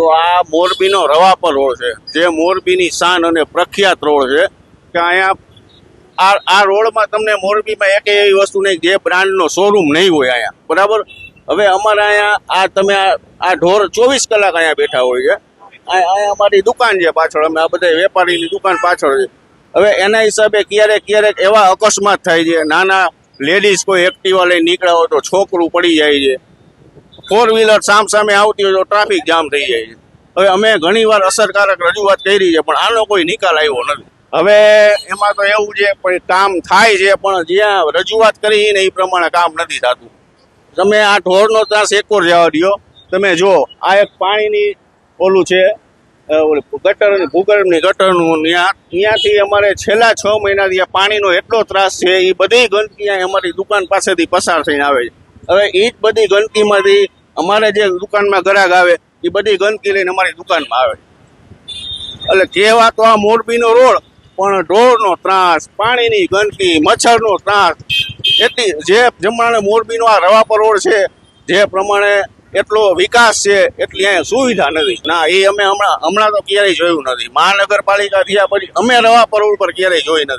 તો આ મોરબીનો રવાપર રોડ છે, જે મોરબીની શાન અને પ્રખ્યાત રોડ છે. કે અહીંયા આ આ રોડમાં તમને મોરબીમાં એક એવી વસ્તુ નહીં, જે બ્રાન્ડનો શોરૂમ નહીં હોય અહીંયા. બરાબર? હવે અમારે અહીંયા આ તમે આ ઢોર ચોવીસ કલાક અહીંયા બેઠા હોય છે. અહીંયા અમારી દુકાન છે પાછળ, અમે આ બધા વેપારીની દુકાન પાછળ છે. હવે એના હિસાબે ક્યારેક ક્યારેક એવા અકસ્માત થાય છે, નાના લેડીઝ કોઈ એક્ટિવા લઈને નીકળ્યા હોય તો છોકરું પડી જાય છે. ફોર વ્હીલર સામ સામે આવતી હોય તો ટ્રાફિક જામ થઈ જાય છે. હવે અમે ઘણીવાર અસરકારક રજૂઆત કરી છે, પણ આનો કોઈ નિકાલ આવ્યો નથી. હવે એમાં તો એવું છે કામ થાય છે, પણ જ્યાં રજૂઆત કરી ને એ પ્રમાણે કામ નથી થતું. તમે આ ઢોરનો ત્રાસ એકોર જવા દો તમે જો આ એક પાણીની ઓલું છે ગટર ભૂગર્ભની ગટરનું ત્યાં ત્યાંથી અમારે છેલ્લા છ મહિનાથી આ પાણીનો એટલો ત્રાસ છે, એ બધી ગંદકી અમારી દુકાન પાસેથી પસાર થઈને આવે છે. હવે એ જ બધી ગંદકીમાંથી અમારે જે દુકાનમાં ગ્રાહક આવે, એ બધી ગંદકી લઈને અમારી દુકાનમાં આવે. એટલે કહેવા તો આ મોરબીનો રોડ, પણ ઢોરનો ત્રાસ, પાણીની ગંદકી, મચ્છરનો ત્રાસ એટલી જે પ્રમાણે મોરબીનો આ રવાપર રોડ છે, જે પ્રમાણે એટલો વિકાસ છે, એટલી અહીંયા સુવિધા નથી. ના, એ અમે હમણાં હમણાં તો ક્યારેય જોયું નથી. મહાનગરપાલિકા થયા પછી અમે રવાપર રોડ પર ક્યારેય જોઈ નથી.